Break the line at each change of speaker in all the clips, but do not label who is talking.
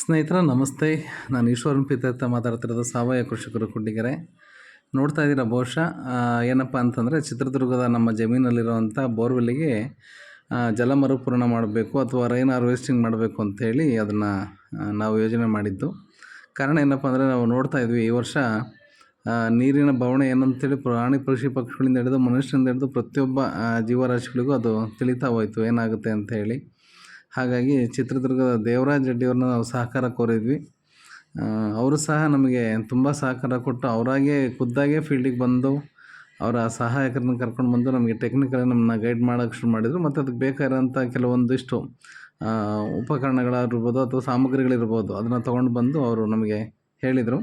ಸ್ನೇಹಿತರೆ, ನಮಸ್ತೆ. ನಾನು ಈಶ್ವರನ್ ಪಿತಾರ್ಥ ಮಾತಾಡ್ತಿರೋದು ಸಾವಯವ ಕೃಷಿಕರು ಕುಡ್ಡಿಗೆರೆ ನೋಡ್ತಾ ಇದ್ದೀರಾ ಬಹುಶಃ ಏನಪ್ಪ ಅಂತಂದರೆ ಚಿತ್ರದುರ್ಗದ ನಮ್ಮ ಜಮೀನಲ್ಲಿರುವಂಥ ಬೋರ್ವೆಲ್ಲಿಗೆ ಜಲ ಮರುಪೂರಣ ಮಾಡಬೇಕು ಅಥವಾ ರೈನ್ ಹಾರ್ವೆಸ್ಟಿಂಗ್ ಮಾಡಬೇಕು ಅಂಥೇಳಿ ಅದನ್ನು ನಾವು ಯೋಜನೆ ಮಾಡಿದ್ದು. ಕಾರಣ ಏನಪ್ಪ ಅಂದರೆ ನಾವು ನೋಡ್ತಾ ಇದ್ವಿ ಈ ವರ್ಷ ನೀರಿನ ಬವಣೆ ಏನಂತೇಳಿ ಪ್ರಾಣಿ ಪಕ್ಷಿ ಪಕ್ಷಿಗಳಿಂದ ಹಿಡಿದು ಮನುಷ್ಯರಿಂದ ಹಿಡಿದು ಪ್ರತಿಯೊಬ್ಬ ಜೀವರಾಶಿಗಳಿಗೂ ಅದು ತಿಳಿತಾ ಹೋಯಿತು. ಏನಾಗುತ್ತೆ ಅಂತ ಹೇಳಿ. ಹಾಗಾಗಿ ಚಿತ್ರದುರ್ಗದ ದೇವರಾಜ್ ರೆಡ್ಡಿಯವ್ರನ್ನ ನಾವು ಸಹಕಾರ ಕೋರಿದ್ವಿ. ಅವರು ಸಹ ನಮಗೆ ತುಂಬ ಸಹಕಾರ ಕೊಟ್ಟು ಅವರಾಗೆ ಖುದ್ದಾಗೆ ಫೀಲ್ಡಿಗೆ ಬಂದು ಅವರ ಸಹಾಯಕರನ್ನ ಕರ್ಕೊಂಡು ಬಂದು ನಮಗೆ ಟೆಕ್ನಿಕಲ್ ನಮ್ಮನ್ನ ಗೈಡ್ ಮಾಡೋಕ್ಕೆ ಶುರು ಮಾಡಿದರು. ಮತ್ತು ಅದಕ್ಕೆ ಬೇಕಾಗಿರೋಂಥ ಕೆಲವೊಂದಿಷ್ಟು ಉಪಕರಣಗಳಾಗಿರ್ಬೋದು ಅಥವಾ ಸಾಮಗ್ರಿಗಳಿರ್ಬೋದು ಅದನ್ನು ತೊಗೊಂಡು ಬಂದು ಅವರು ನಮಗೆ ಹೇಳಿದರು.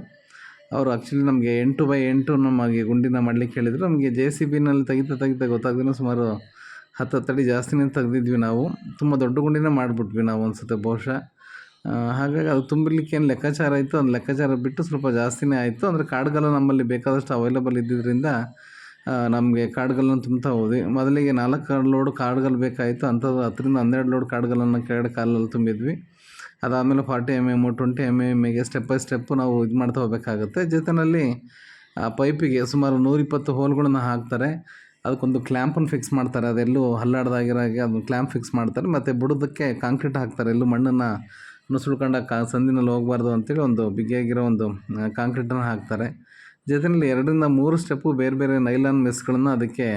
ಅವರು ಆ್ಯಕ್ಚುಲಿ ನಮಗೆ ಎಂಟು ಬೈ ಎಂಟು ನಮಗೆ ಗುಂಡಿನ ಮಾಡಲಿಕ್ಕೆ ಹೇಳಿದರು. ನಮಗೆ ಜೆ ಸಿ ಬಿನಲ್ಲಿ ತೆಗಿತಾ ತೆಗಿತಾ ಗೊತ್ತಾಗ್ದೇ ಸುಮಾರು ಹತ್ತು ಹತ್ತು ಅಡಿ ಜಾಸ್ತಿನೇ ತೆಗೆದಿದ್ವಿ ನಾವು. ತುಂಬ ದೊಡ್ಡ ಗುಂಡಿನೇ ಮಾಡಿಬಿಟ್ವಿ ನಾವು ಅನ್ಸುತ್ತೆ ಬಹುಶಃ. ಹಾಗಾಗಿ ಅದು ತುಂಬಲಿಕ್ಕೆ ಏನು ಲೆಕ್ಕಾಚಾರ ಇತ್ತು? ಅದು ಲೆಕ್ಕಾಚಾರ ಬಿಟ್ಟು ಸ್ವಲ್ಪ ಜಾಸ್ತಿನೇ ಆಯಿತು. ಅಂದರೆ ಕಾಡುಗಲ್ಲ ನಮ್ಮಲ್ಲಿ ಬೇಕಾದಷ್ಟು ಅವೈಲೇಬಲ್ ಇದ್ದಿದ್ದರಿಂದ ನಮಗೆ ಕಾಡುಗಲ್ಲನ್ನು ತುಂಬ್ತಾ ಹೋದ್ವಿ. ಮೊದಲಿಗೆ ನಾಲ್ಕು ಲೋಡ್ ಕಾಡುಗಲ್ಲು ಬೇಕಾಯಿತು. ಅಂಥದ್ದು ಹತ್ತರಿಂದ ಹನ್ನೆರಡು ಲೋಡ್ ಕಾಡುಗಲ್ಲನ್ನು ಕೆರಡು ಕಾಲಲ್ಲಿ ತುಂಬಿದ್ವಿ. ಅದಾದಮೇಲೆ forty M M twenty M ಎಮ್ಮಿಗೆ step by step ನಾವು ಇದು ಮಾಡ್ತಾ ಹೋಗಬೇಕಾಗುತ್ತೆ. ಜೊತೆಯಲ್ಲಿ ಆ ಪೈಪಿಗೆ ಸುಮಾರು ನೂರಿಪ್ಪತ್ತು ಹೋಲ್ಗಳನ್ನು ಹಾಕ್ತಾರೆ. ಅದಕ್ಕೊಂದು ಕ್ಲ್ಯಾಂಪನ್ನು ಫಿಕ್ಸ್ ಮಾಡ್ತಾರೆ. ಅದೆಲ್ಲೂ ಹಲ್ಲಾಡ್ದಾಗಿರೋಗೆ ಅದನ್ನು ಕ್ಲ್ಯಾಂಪ್ ಫಿಕ್ಸ್ ಮಾಡ್ತಾರೆ. ಮತ್ತು ಬುಡದಕ್ಕೆ ಕಾಂಕ್ರೀಟ್ ಹಾಕ್ತಾರೆ. ಎಲ್ಲೂ ಮಣ್ಣನ್ನು ನುಸುಳ್ಕೊಂಡಾಗ ಕಾ, ಸಂದಿನಲ್ಲಿ ಹೋಗಬಾರ್ದು ಅಂತೇಳಿ ಒಂದು ಬಿಗಿಯಾಗಿರೋ ಒಂದು ಕಾಂಕ್ರೀಟನ್ನು ಹಾಕ್ತಾರೆ. ಜೊತೆಯಲ್ಲಿ ಎರಡರಿಂದ ಮೂರು ಸ್ಟೆಪ್ಪು ಬೇರೆ ಬೇರೆ ನೈಲಾನ್ ಮೆಸ್ಗಳನ್ನು ಅದಕ್ಕೆ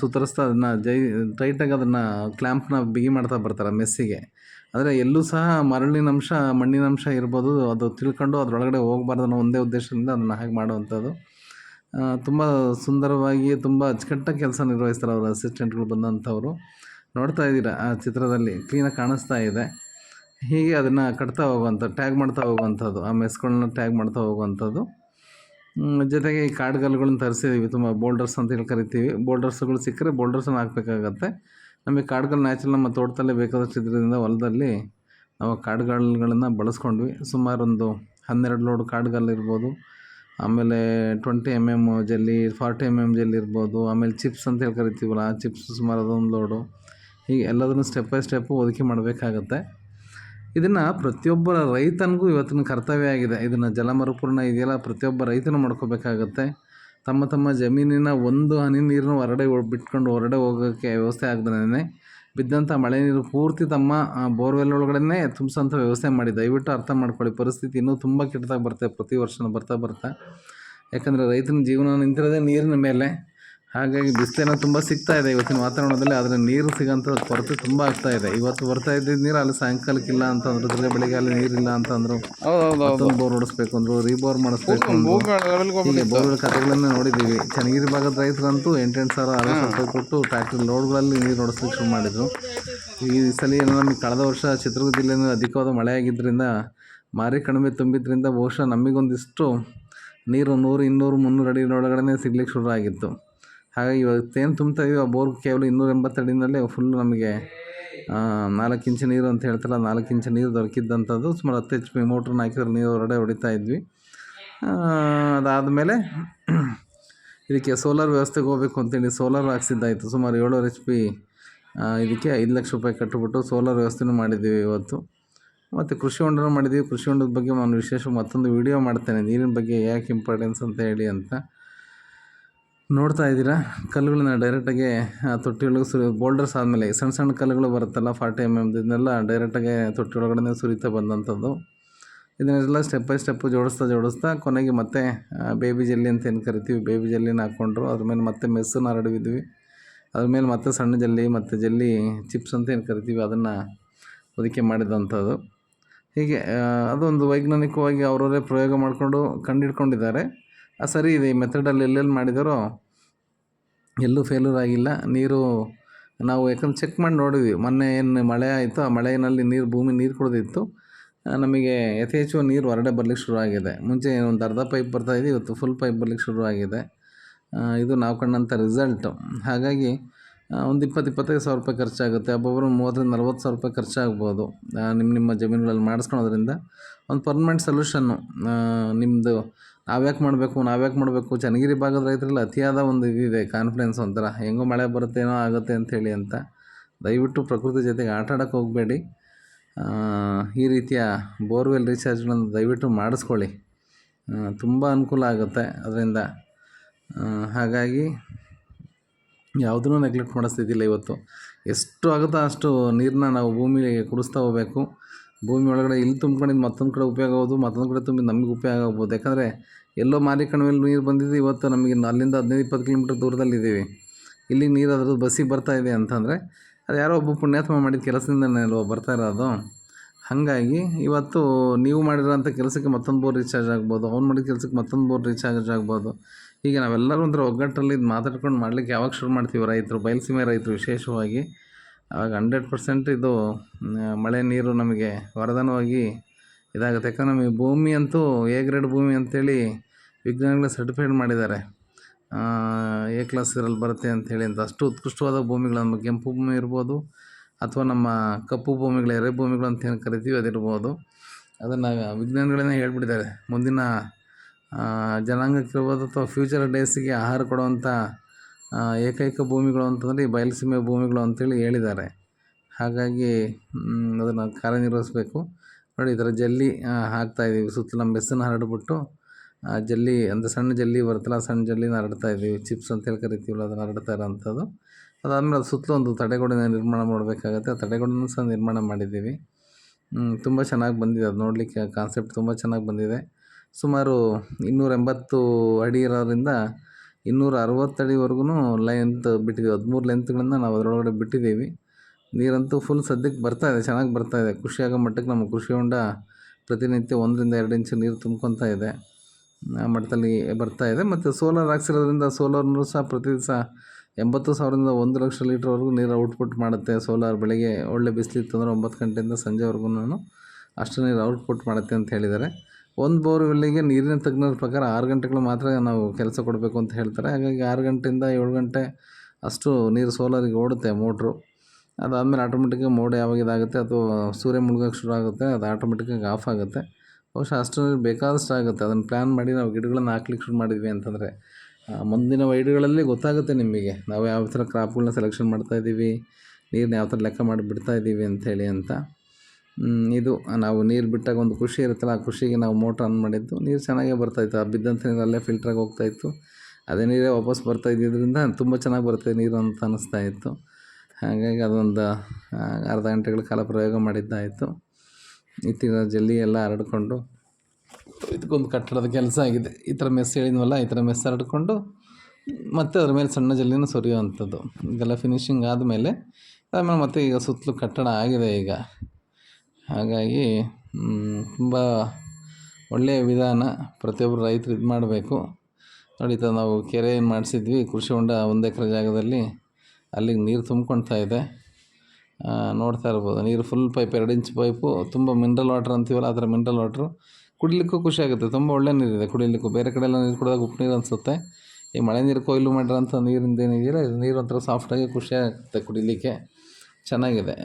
ಸುತ್ತರಿಸ್ತಾ ಅದನ್ನು ಜೈ ಟೈಟಾಗಿ ಅದನ್ನು ಕ್ಲ್ಯಾಂಪ್ನ ಬಿಗಿ ಮಾಡ್ತಾ ಬರ್ತಾರೆ ಮೆಸ್ಸಿಗೆ ಆದರೆ ಎಲ್ಲೂ ಸಹ ಮರಳಿನ ಅಂಶ, ಮಣ್ಣಿನ ಅಂಶ ಇರ್ಬೋದು. ಅದು ತಿಳ್ಕೊಂಡು ಅದರೊಳಗಡೆ ಹೋಗಬಾರ್ದು ಅನ್ನೋ ಒಂದೇ ಉದ್ದೇಶದಿಂದ ಅದನ್ನು ಹಾಗೆ ಮಾಡುವಂಥದ್ದು. ತುಂಬ ಸುಂದರವಾಗಿ ತುಂಬ ಅಚ್ಚುಕಟ್ಟಾಗಿ ಕೆಲಸ ನಿರ್ವಹಿಸ್ತಾರೆ ಅವರ ಅಸಿಸ್ಟೆಂಟ್ಗಳು ಬಂದಂಥವ್ರು. ನೋಡ್ತಾ ಇದ್ದೀರಾ ಆ ಚಿತ್ರದಲ್ಲಿ? ಕ್ಲೀನಾಗಿ ಕಾಣಿಸ್ತಾ ಇದೆ. ಹೀಗೆ ಅದನ್ನು ಕಟ್ತಾ ಹೋಗುವಂಥ ಟ್ಯಾಗ್ ಮಾಡ್ತಾ ಹೋಗುವಂಥದ್ದು, ಆ ಮೆಸ್ಗಳನ್ನ ಟ್ಯಾಗ್ ಮಾಡ್ತಾ ಹೋಗುವಂಥದ್ದು. ಜೊತೆಗೆ ಈ ಕಾಡುಗಲ್ಲುಗಳನ್ನ ತರಿಸಿದ್ದೀವಿ ತುಂಬ ಬೋಲ್ಡರ್ಸ್ ಅಂತ ಹೇಳಿ ಕರಿತೀವಿ. ಬೋಲ್ಡರ್ಸ್ಗಳು ಸಿಕ್ಕರೆ ಬೋಲ್ಡರ್ಸನ್ನು ಹಾಕಬೇಕಾಗತ್ತೆ. ನಮಗೆ ಕಾರ್ಡ್ಗಳು ನ್ಯಾಚುರಲ್ ನಮ್ಮ ತೋಟದಲ್ಲೇ ಬೇಕಾದಷ್ಟು ಇದರಿಂದ ಹೊಲದಲ್ಲಿ ನಾವು ಕಾಡುಗಲ್ಲುಗಳನ್ನು ಬಳಸ್ಕೊಂಡ್ವಿ. ಸುಮಾರೊಂದು ಹನ್ನೆರಡು ಲೋಡ್ ಕಾಡುಗಲ್ಲು ಇರ್ಬೋದು ಆಮೇಲೆ ಟ್ವೆಂಟಿ ಎಂ ಎಂ ಜೆಲ್ಲಿ ಫಾರ್ಟಿ ಎಂ ಎಂ ಜಲ್ಲಿ ಇರ್ಬೋದು, ಆಮೇಲೆ ಚಿಪ್ಸ್ ಅಂತ ಹೇಳಿ ಕರಿತೀವಲ್ಲ, ಆ ಚಿಪ್ಸ್ ಸುಮಾರು ಅದೊಂದು ಲೋಡು ಹೀಗೆ ಎಲ್ಲದನ್ನು ಸ್ಟೆಪ್ ಬೈ ಸ್ಟೆಪ್ಪು ಒದಗಿ ಮಾಡಬೇಕಾಗತ್ತೆ. ಇದನ್ನು ಪ್ರತಿಯೊಬ್ಬ ರೈತನಿಗೂ ಇವತ್ತಿನ ಕರ್ತವ್ಯ ಆಗಿದೆ. ಇದನ್ನು ಜಲ ಮರುಪೂರ್ಣ ಇದೆಯಲ್ಲ, ಪ್ರತಿಯೊಬ್ಬ ರೈತನು ಮಾಡ್ಕೋಬೇಕಾಗತ್ತೆ. ತಮ್ಮ ತಮ್ಮ ಜಮೀನಿನ ಒಂದು ಹನಿ ನೀರನ್ನು ಹೊರಗಡೆ ಬಿಟ್ಕೊಂಡು ಹೊರಡೆ ಹೋಗೋಕ್ಕೆ ವ್ಯವಸ್ಥೆ ಆಗ್ದೇ ಬಿದ್ದಂಥ ಮಳೆ ನೀರು ಪೂರ್ತಿ ತಮ್ಮ ಬೋರ್ವೆಲ್ ಒಳಗಡೆನೇ ತುಂಬಿಸೋಂಥ ವ್ಯವಸ್ಥೆ ಮಾಡಿ ದಯವಿಟ್ಟು ಅರ್ಥ ಮಾಡ್ಕೊಳ್ಳಿ. ಪರಿಸ್ಥಿತಿ ಇನ್ನೂ ತುಂಬ ಕೆಟ್ಟದಾಗಿ ಬರುತ್ತೆ. ಪ್ರತಿ ವರ್ಷ ಬರ್ತಾ ಬರ್ತಾ. ಯಾಕಂದರೆ ರೈತನ ಜೀವನ ನಿಂತಿರೋದೇ ನೀರಿನ ಮೇಲೆ. ಹಾಗಾಗಿ ಬಿಸಿಲೇನೋ ತುಂಬ ಸಿಗ್ತಾ ಇದೆ ಇವತ್ತಿನ ವಾತಾವರಣದಲ್ಲಿ ಆದರೆ ನೀರು ಸಿಗೋಂಥ ಕೊರತೆ ತುಂಬ ಆಗ್ತಾ ಇದೆ. ಇವತ್ತು ಬರ್ತಾ ಇದ್ದಿದ್ದ ನೀರು ಅಲ್ಲಿ ಸಾಯಂಕಾಲಕ್ಕಿಲ್ಲ ಅಂತಂದ್ರು ತಿರ್ಗಾ ಬೆಳಿಗ್ಗೆ ಅಲ್ಲಿ ನೀರಿಲ್ಲ ಅಂತಂದ್ರು ಮತ್ತೊಂದು ಬೋರ್ ಹೊಡಿಸ್ಬೇಕು ಅಂದ್ರು ರೀಬೋರ್ ಮಾಡಿಸ್ಬೇಕು ಅಂದ್ರೆ. ಹೀಗೆ ಬೋರ್ವೆಲ್ ಕಥೆಗಳನ್ನ ನೋಡಿದ್ದೀವಿ ಚನ್ನಗಿರಿ ಭಾಗದ ರೈತರಂತೂ ಎಂಟೆಂಟು ಸಾವಿರ ಆರು ಸಾವಿರ ರೂಪಾಯಿ ಕೊಟ್ಟು ಟ್ರ್ಯಾಕ್ಟರ್ ಲೋಡ್ಗಳಲ್ಲಿ ನೀರು ಹೊಡಿಸ್ಲಿಕ್ಕೆ ಶುರು ಮಾಡಿದರು. ಈ ಸಲ ಏನೋ ನಮಗೆ ಕಳೆದ ವರ್ಷ ಚಿತ್ರದುರ್ಗ ಜಿಲ್ಲೆಯಲ್ಲಿ ಅಧಿಕವಾದ ಮಳೆ ಆಗಿದ್ದರಿಂದ ಮಾರಿ ಕಣಿವೆ ತುಂಬಿದ್ರಿಂದ ಬಹುಶಃ ನಮಗೊಂದಿಷ್ಟು ನೀರು ನೂರು ಇನ್ನೂರು ಮುನ್ನೂರು ಅಡಿ ಒಳಗಡೆ ಸಿಗ್ಲಿಕ್ಕೆ ಶುರು ಆಗಿತ್ತು. ಹಾಗಾಗಿ ಇವತ್ತೇನು ತುಂಬ್ತಾ ಇದೀವಿ ಬೋರ್ ಕೇವಲ ಇನ್ನೂರ ಎಂಬತ್ತೆರಡಿನಲ್ಲೇ ಫುಲ್ ನಮಗೆ ನಾಲ್ಕು ಇಂಚು ನೀರು ಅಂತ ಹೇಳ್ತಾರೆ ನಾಲ್ಕು ಇಂಚು ನೀರು ದೊರಕಿದ್ದಂಥದ್ದು, ಸುಮಾರು ಹತ್ತು ಎಚ್ ಪಿ ಮೋಟ್ರನ್ನ ಹಾಕಿದ್ರೆ ನೀರು ಹೊರಡೆ ಹೊಡಿತಾ ಇದ್ವಿ. ಅದಾದಮೇಲೆ ಇದಕ್ಕೆ ಸೋಲಾರ್ ವ್ಯವಸ್ಥೆಗೆ ಹೋಗ್ಬೇಕು ಅಂತೇಳಿ ಸೋಲಾರ್ ಹಾಕ್ಸಿದ್ದಾಯಿತು. ಸುಮಾರು ಏಳುವರೆ ಎಚ್ ಪಿ ಇದಕ್ಕೆ ಐದು ಲಕ್ಷ ರೂಪಾಯಿ ಕಟ್ಟಿಬಿಟ್ಟು ಸೋಲಾರ್ ವ್ಯವಸ್ಥೆನೂ ಮಾಡಿದ್ದೀವಿ ಇವತ್ತು. ಮತ್ತು ಕೃಷಿ ಹೊಂಡನೂ ಮಾಡಿದ್ದೀವಿ. ಕೃಷಿ ಹೊಂಡದ ಬಗ್ಗೆ ನಾನು ವಿಶೇಷ ಮತ್ತೊಂದು ವಿಡಿಯೋ ಮಾಡ್ತೇನೆ. ನೀರಿನ ಬಗ್ಗೆ ಯಾಕೆ ಇಂಪಾರ್ಟೆನ್ಸ್ ಅಂತ ಹೇಳಿ ಅಂತ. ನೋಡ್ತಾ ಇದ್ದೀರಾ? ಕಲ್ಲುಗಳನ್ನ ಡೈರೆಕ್ಟಾಗಿ ತೊಟ್ಟಿ ಒಳಗೆ ಸುರಿ ಬೋಲ್ಡರ್ಸ್ ಆದಮೇಲೆ ಸಣ್ಣ ಸಣ್ಣ ಕಲ್ಲುಗಳು ಬರುತ್ತಲ್ಲ, ಫಾರ್ಟಿ ಎಂ ಎಮ್ದನ್ನೆಲ್ಲ ಡೈರೆಕ್ಟಾಗಿ ತೊಟ್ಟಿ ಒಳಗಡೆ ಸುರಿತಾ ಬಂದಂಥದ್ದು. ಇದನ್ನೆಲ್ಲ ಸ್ಟೆಪ್ ಬೈ ಸ್ಟೆಪ್ಪು ಜೋಡಿಸ್ತಾ ಜೋಡಿಸ್ತಾ, ಕೊನೆಗೆ ಮತ್ತೆ ಬೇಬಿ ಜಲ್ಲಿ ಅಂತ ಏನು ಕರಿತೀವಿ? ಬೇಬಿ ಜಲ್ಲಿನ ಹಾಕ್ಕೊಂಡ್ರು ಅದ್ರ ಮೇಲೆ ಮತ್ತೆ ಮೆಸ್ಸನ್ನು ಹರಡಿದ್ವಿ. ಅದ್ರ ಮೇಲೆ ಮತ್ತೆ ಸಣ್ಣ ಜಲ್ಲಿ ಮತ್ತು ಜಲ್ಲಿ ಚಿಪ್ಸ್ ಅಂತ ಏನು ಕರಿತೀವಿ? ಅದನ್ನು ಹೊದಿಕೆ ಮಾಡಿದಂಥದ್ದು. ಹೀಗೆ ಅದೊಂದು ವೈಜ್ಞಾನಿಕವಾಗಿ ಅವರವರೇ ಪ್ರಯೋಗ ಮಾಡಿಕೊಂಡು ಕಂಡುಹಿಡ್ಕೊಂಡಿದ್ದಾರೆ ಆ ಸರಿ ಇದೆ ಈ ಮೆಥಡಲ್ಲಿ ಎಲ್ಲೆಲ್ಲಿ ಮಾಡಿದಾರೋ ಎಲ್ಲೂ ಫೇಲ್ಯೂರ್ ಆಗಿಲ್ಲ. ನೀರು ನಾವು ಯಾಕಂದ್ರೆ ಚೆಕ್ ಮಾಡಿ ನೋಡಿದ್ವಿ. ಮೊನ್ನೆ ಏನು ಮಳೆ ಆಯಿತು. ಆ ಮಳೆಯಲ್ಲಿ ನೀರು, ಭೂಮಿ ನೀರು ಕುಡಿದಿತ್ತು. ನಮಗೆ ಯಥೇಚ್ಛ ನೀರು ಹೊರಗಡೆ ಬರ್ಲಿಕ್ಕೆ ಶುರು ಆಗಿದೆ. ಮುಂಚೆ ಒಂದು ಅರ್ಧ ಪೈಪ್ ಬರ್ತಾ ಇದೆ. ಇವತ್ತು ಫುಲ್ ಪೈಪ್ ಬರ್ಲಿಕ್ಕೆ ಶುರು ಆಗಿದೆ. ಇದು ನಾವು ಕಂಡಂಥ ರಿಸಲ್ಟು ಹಾಗಾಗಿ ಒಂದು ಇಪ್ಪತ್ತು, ಇಪ್ಪತ್ತೈದು ಸಾವಿರ ರೂಪಾಯಿ ಖರ್ಚಾಗುತ್ತೆ. ಒಬ್ಬೊಬ್ಬರು ಮೂವತ್ತರಿಂದ ನಲ್ವತ್ತು ಸಾವಿರ ರೂಪಾಯಿ ಖರ್ಚಾಗ್ಬೋದು. ನಿಮ್ಮ ನಿಮ್ಮ ಜಮೀನುಗಳಲ್ಲಿ ಮಾಡಿಸ್ಕೊಳೋದ್ರಿಂದ ಒಂದು ಪರ್ಮನೆಂಟ್ ಸೊಲ್ಯೂಷನ್ನು ನಿಮ್ಮದು ನಾವ್ಯಾಕೆ ಮಾಡಬೇಕು ನಾವ್ಯಾಕೆ ಮಾಡಬೇಕು? ಚನ್ನಗಿರಿ ಭಾಗದ ರೈತರಲ್ಲಿ ಅತಿಯಾದ ಒಂದು ಇದಿದೆ ಕಾನ್ಫಿಡೆನ್ಸ್ ಒಂಥರ. ಹೆಂಗೋ ಮಳೆ ಬರುತ್ತೇನೋ ಆಗುತ್ತೆ ಅಂಥೇಳಿ ಅಂತ. ದಯವಿಟ್ಟು ಪ್ರಕೃತಿ ಜೊತೆಗೆ ಆಟ ಆಡೋಕ್ಕೆ ಹೋಗಬೇಡಿ ಈ ರೀತಿಯ ಬೋರ್ವೆಲ್ ರೀಚಾರ್ಜ್ಗಳನ್ನು ದಯವಿಟ್ಟು ಮಾಡಿಸ್ಕೊಳ್ಳಿ. ತುಂಬ ಅನುಕೂಲ ಆಗುತ್ತೆ ಅದರಿಂದ. ಹಾಗಾಗಿ ಯಾವುದನ್ನೂ ನೆಗ್ಲೆಕ್ಟ್ ಮಾಡೋ ಇವತ್ತು. ಎಷ್ಟು ಆಗುತ್ತೋ ಅಷ್ಟು ನೀರನ್ನ ನಾವು ಭೂಮಿಗೆ ಕುಡಿಸ್ತಾ ಹೋಗಬೇಕು. ಭೂಮಿ ಒಳಗಡೆ ಇಲ್ಲಿ ತುಂಬ್ಕೊಂಡಿದ್ದು ಮತ್ತೊಂದು ಕಡೆ ಉಪಯೋಗ ಆಗೋದು, ಮತ್ತೊಂದು ಕಡೆ ತುಂಬಿ ನಮಗೆ ಉಪಯೋಗ ಆಗ್ಬೋದು ಯಾಕಂದರೆ ಎಲ್ಲೋ ಮಾರಿ ಕಣಿವೆಯಲ್ಲಿ ನೀರು ಬಂದಿದ್ದು ಇವತ್ತು ನಮಗೆ ಅಲ್ಲಿಂದ ಹದಿನೈದು, ಇಪ್ಪತ್ತು ಕಿಲೋಮೀಟ್ರ್ ದೂರದಲ್ಲಿದ್ದೀವಿ ಇಲ್ಲಿ ನೀರು ಅದ್ರದ್ದು ಬಸ್ಸಿಗೆ ಬರ್ತಾ ಇದೆ ಅಂತಂದರೆ, ಅದು ಯಾರೋ ಒಬ್ಬ ಪುಣ್ಯಾತ್ಮ ಮಾಡಿದ ಕೆಲಸದಿಂದನೇ ಅಲ್ವ ಬರ್ತಾ ಇರೋದು. ಹಾಗಾಗಿ ಇವತ್ತು ನೀವು ಮಾಡಿರೋಂಥ ಕೆಲಸಕ್ಕೆ ಮತ್ತೊಂದು ಬೋರ್ ರೀಚಾರ್ಜ್ ಆಗ್ಬೋದು, ಅವ್ನು ಮಾಡಿದ ಕೆಲಸಕ್ಕೆ ಮತ್ತೊಂದು ಬೋರ್ ರೀಚಾರ್ಜ್ ಆಗ್ಬೋದು. ಹೀಗೆ ನಾವೆಲ್ಲರೂ ಒಂಥರ ಒಗ್ಗಟ್ಟಲ್ಲಿ ಇದು ಮಾತಾಡ್ಕೊಂಡು ಮಾಡ್ಲಿಕ್ಕೆ ಯಾವಾಗ ಶುರು ಮಾಡ್ತೀವಿ ರೈತರು, ಬಯಲುಸೀಮೆ ರೈತರು ವಿಶೇಷವಾಗಿ. ಆವಾಗ ಹಂಡ್ರೆಡ್ ಪರ್ಸೆಂಟ್ ಇದು ಮಳೆ ನೀರು ನಮಗೆ ವರದಾನವಾಗಿ ಇದಾಗುತ್ತೆ. ಯಾಕಂದ್ರೆ ನಮಗೆ ಭೂಮಿ ಅಂತೂ ಎ ಗ್ರೇಡ್ ಭೂಮಿ ಅಂತೇಳಿ ವಿಜ್ಞಾನಿಗಳು ಸರ್ಟಿಫೈಡ್ ಮಾಡಿದ್ದಾರೆ. ಎ ಕ್ಲಾಸ್ ಇದರಲ್ಲಿ ಬರುತ್ತೆ ಅಂಥೇಳಿ ಅಂತ. ಅಷ್ಟು ಉತ್ಕೃಷ್ಟವಾದ ಭೂಮಿಗಳು, ನಮ್ಮ ಕೆಂಪು ಭೂಮಿ ಇರ್ಬೋದು, ಅಥವಾ ನಮ್ಮ ಕಪ್ಪು ಭೂಮಿಗಳು, ಎರೆ ಭೂಮಿಗಳು ಅಂತ ಏನು ಕರಿತೀವಿ ಅದಿರ್ಬೋದು. ಅದನ್ನು ವಿಜ್ಞಾನಿಗಳನ್ನೇ ಹೇಳ್ಬಿಟ್ಟಿದ್ದಾರೆ. ಮುಂದಿನ ಜನಾಂಗಕ್ಕಿರ್ಬೋದು ಅಥವಾ ಫ್ಯೂಚರ್ ಡೇಸಿಗೆ ಆಹಾರ ಕೊಡುವಂಥ ಏಕೈಕ ಭೂಮಿಗಳು ಅಂತಂದರೆ ಈ ಬಯಲುಸೀಮೆ ಭೂಮಿಗಳು ಅಂತೇಳಿ ಹೇಳಿದ್ದಾರೆ. ಹಾಗಾಗಿ ಅದನ್ನು ಕಾರ್ಯನಿರ್ವಹಿಸಬೇಕು. ನೋಡಿ ಈ ಥರ ಜಲ್ಲಿ ಹಾಕ್ತಾ ಹಾಕ್ತಾಯಿದ್ದೀವಿ ಸುತ್ತಲೂ ನಮ್ಮ ಹರಡಿಬಿಟ್ಟು, ಆ, ಜಲ್ಲಿ, ಅಂದರೆ ಸಣ್ಣ ಜಲ್ಲಿ ಬರುತ್ತಲ್ಲ ಸಣ್ಣ ಜಲ್ಲಿನ ಹರಡ್ತಾ ಇದ್ದೀವಿ ಚಿಪ್ಸ್ ಅಂತೇಳಿ ಕರಿತೀವಲ್ಲ ಅದನ್ನು ಹರಡ್ತಾ ಇರೋಂಥದ್ದು. ಅದಾದಮೇಲೆ ಅದು ಸುತ್ತಲೂ ಒಂದು ತಡೆಗೋಡೆನ ನಿರ್ಮಾಣ ಮಾಡಬೇಕಾಗತ್ತೆ. ಆ ತಡೆಗೋಡೆನೂ ಸಹ ನಿರ್ಮಾಣ ಮಾಡಿದ್ದೀವಿ. ತುಂಬ ಚೆನ್ನಾಗಿ ಬಂದಿದೆ. ಅದು ನೋಡಲಿಕ್ಕೆ ಕಾನ್ಸೆಪ್ಟ್ ತುಂಬ ಚೆನ್ನಾಗಿ ಬಂದಿದೆ. ಸುಮಾರು ಇನ್ನೂರ ಎಂಬತ್ತು ಅಡಿ ಇರೋದ್ರಿಂದ ಇನ್ನೂರ ಅರವತ್ತು ಅಡಿವರೆಗೂ ಲೆಂತ್ ಬಿಟ್ಟಿದ್ದೀವಿ ಹದಿಮೂರು ಲೆಂತ್ಗಳನ್ನು ನಾವು ಅದರೊಳಗಡೆ ಬಿಟ್ಟಿದ್ದೀವಿ. ನೀರಂತೂ ಫುಲ್ ಸದ್ಯಕ್ಕೆ ಬರ್ತಾ ಇದೆ, ಚೆನ್ನಾಗಿ ಬರ್ತಾ ಇದೆ. ಖುಷಿಯಾಗೋ ಮಟ್ಟಕ್ಕೆ ನಮ್ಮ ಕೃಷಿ ಹೊಂಡ ಪ್ರತಿನಿತ್ಯ ಒಂದರಿಂದ ಎರಡು ಇಂಚು ನೀರು ತುಂಬ್ಕೊತಾ ಇದೆ. ಆ ಮಟ್ಟದಲ್ಲಿ ಬರ್ತಾ ಇದೆ. ಮತ್ತು ಸೋಲಾರ್ ಹಾಕ್ಸಿರೋದ್ರಿಂದ ಸೋಲಾರ್ನೂ ಸಹ ಪ್ರತಿ ದಿವಸ ಎಂಬತ್ತು ಸಾವಿರದಿಂದ ಒಂದು ಲಕ್ಷ ಲೀಟ್ರ್ವರೆಗೂ ನೀರು ಔಟ್ಪುಟ್ ಮಾಡುತ್ತೆ. ಸೋಲಾರ್ ಬೆಳಗ್ಗೆ ಒಳ್ಳೆ ಬಿಸಿಲಿತ್ತು ಅಂದರೆ ಒಂಬತ್ತು ಗಂಟೆಯಿಂದ ಸಂಜೆವರೆಗೂ ಅಷ್ಟು ನೀರು ಔಟ್ಪುಟ್ ಮಾಡುತ್ತೆ ಅಂತ ಹೇಳಿದ್ದಾರೆ. ಒಂದು ಬೋರ್ವೆಲ್ಲಿಗೆ ನೀರಿನ ತಜ್ಞರ ಪ್ರಕಾರ ಆರು ಗಂಟೆಗಳು ಮಾತ್ರ ನಾವು ಕೆಲಸ ಕೊಡಬೇಕು ಅಂತ ಹೇಳ್ತಾರೆ. ಹಾಗಾಗಿ ಆರು ಗಂಟೆಯಿಂದ ಏಳು ಗಂಟೆ ಅಷ್ಟು ನೀರು ಸೋಲಾರಿಗೆ ಓಡುತ್ತೆ ಮೋಟ್ರು. ಅದಾದಮೇಲೆ ಆಟೋಮೆಟಿಕ್ಕಾಗಿ ಮೋಡ ಯಾವಾಗ ಇದಾಗುತ್ತೆ ಅಥವಾ ಸೂರ್ಯ ಮುಳುಗೋಕೆ ಶುರು ಆಗುತ್ತೆ, ಅದು ಆಟೋಮೆಟಿಕ್ಕಾಗಿ ಆಫ್ ಆಗುತ್ತೆ. ಬಹುಶಃ ಅಷ್ಟು ಬೇಕಾದಷ್ಟು ಆಗುತ್ತೆ. ಅದನ್ನು ಪ್ಲ್ಯಾನ್ ಮಾಡಿ ನಾವು ಗಿಡಗಳನ್ನು ಹಾಕ್ಲಿಕ್ಕೆ ಶುರು ಮಾಡಿದ್ವಿ ಅಂತಂದರೆ ಮುಂದಿನ ವೈಡ್ಗಳಲ್ಲಿ ಗೊತ್ತಾಗುತ್ತೆ ನಿಮಗೆ. ನಾವು ಯಾವ ಥರ ಕ್ರಾಪ್ಗಳನ್ನ ಸೆಲೆಕ್ಷನ್ ಮಾಡ್ತಾ ಇದ್ದೀವಿ ನೀರನ್ನ ಯಾವ ಥರ ಲೆಕ್ಕ ಮಾಡಿ ಬಿಡ್ತಾ ಇದ್ದೀವಿ ಅಂಥೇಳಿ ಅಂತ. ಇದು ನಾವು ನೀರು ಬಿಟ್ಟಾಗ ಒಂದು ಖುಷಿ ಇರುತ್ತಲ್ಲ, ಆ ಖುಷಿಗೆ ನಾವು ಮೋಟ್ರ್ ಆನ್ ಮಾಡಿದ್ದು. ನೀರು ಚೆನ್ನಾಗೇ ಬರ್ತಾಯಿತ್ತು ಆ ಬಿದ್ದಂಥ ನೀರು ಅಲ್ಲೇ ಫಿಲ್ಟ್ರಾಗಿ ಹೋಗ್ತಾಯಿತ್ತು ಅದೇ ನೀರೇ ವಾಪಸ್ ಬರ್ತಾ ಇದ್ದಿದ್ದರಿಂದ ತುಂಬ ಚೆನ್ನಾಗಿ ಬರ್ತದೆ ನೀರು ಅಂತ ಅನ್ನಿಸ್ತಾ ಇತ್ತು. ಹಾಗಾಗಿ ಅದೊಂದು ಅರ್ಧ ಗಂಟೆಗಳ ಕಾಲ ಪ್ರಯೋಗ ಮಾಡಿದ್ದಾಯಿತು. ಇತ್ತಿನ ಜಲ್ಲಿ ಎಲ್ಲ ಹರಡ್ಕೊಂಡು ಇದಕ್ಕೊಂದು ಕಟ್ಟಡದ ಕೆಲಸ ಆಗಿದೆ. ಈ ಥರ ಮೆಸ್ ಹೇಳಿದ್ವಲ್ಲ, ಈ ಥರ ಮೆಸ್ ಹರಡ್ಕೊಂಡು ಮತ್ತು ಅದ್ರ ಮೇಲೆ ಸಣ್ಣ ಜಲ್ಲಿನ ಸುರಿಯುವಂಥದ್ದು. ಇದೆಲ್ಲ ಫಿನಿಶಿಂಗ್ ಆದಮೇಲೆ ಆಮೇಲೆ ಮತ್ತೆ ಈಗ ಸುತ್ತಲೂ ಕಟ್ಟಡ ಆಗಿದೆ ಈಗ. ಹಾಗಾಗಿ ತುಂಬ ಒಳ್ಳೆಯ ವಿಧಾನ. ಪ್ರತಿಯೊಬ್ಬರು ರೈತರು ಇದು ಮಾಡಬೇಕು. ನೋಡಿ ಈ ನಾವು ಕೆರೆ ಏನು ಮಾಡಿಸಿದ್ವಿ, ಕೃಷಿ ಹೊಂಡ ಒಂದು ಎಕರೆ ಜಾಗದಲ್ಲಿ. ಅಲ್ಲಿಗೆ ನೀರು ತುಂಬ್ಕೊಳ್ತಾ ಇದೆ. ನೋಡ್ತಾ ಇರ್ಬೋದು. ನೀರು ಫುಲ್ ಪೈಪ್ ಎರಡು ಇಂಚ್ ಪೈಪು ತುಂಬ ಮಿನರಲ್ ವಾಟ್ರ್ ಅಂತೀವಲ್ಲ, ಆ ಥರ ಮಿನರಲ್ ವಾಟ್ರು ಕುಡಿಲಿಕ್ಕೂ ಖುಷಿ ಆಗುತ್ತೆ. ತುಂಬ ಒಳ್ಳೆ ನೀರಿದೆ ಕುಡಿಲಿಕ್ಕೂ. ಬೇರೆ ಕಡೆ ಎಲ್ಲ ನೀರು ಕುಡಿದಾಗ ಉಪ್ಪು ನೀರು ಅನಿಸುತ್ತೆ. ಈ ಮಳೆ ನೀರು ಕೊಯ್ಲು ಮಾಡಿರೋಂಥ ನೀರಿಂದ ಏನಿದೆಯಲ್ಲ ಇದು ನೀರು ಒಂಥರ ಸಾಫ್ಟಾಗಿ ಖುಷಿ ಆಗುತ್ತೆ ಕುಡಿಲಿಕ್ಕೆ. ಚೆನ್ನಾಗಿದೆ.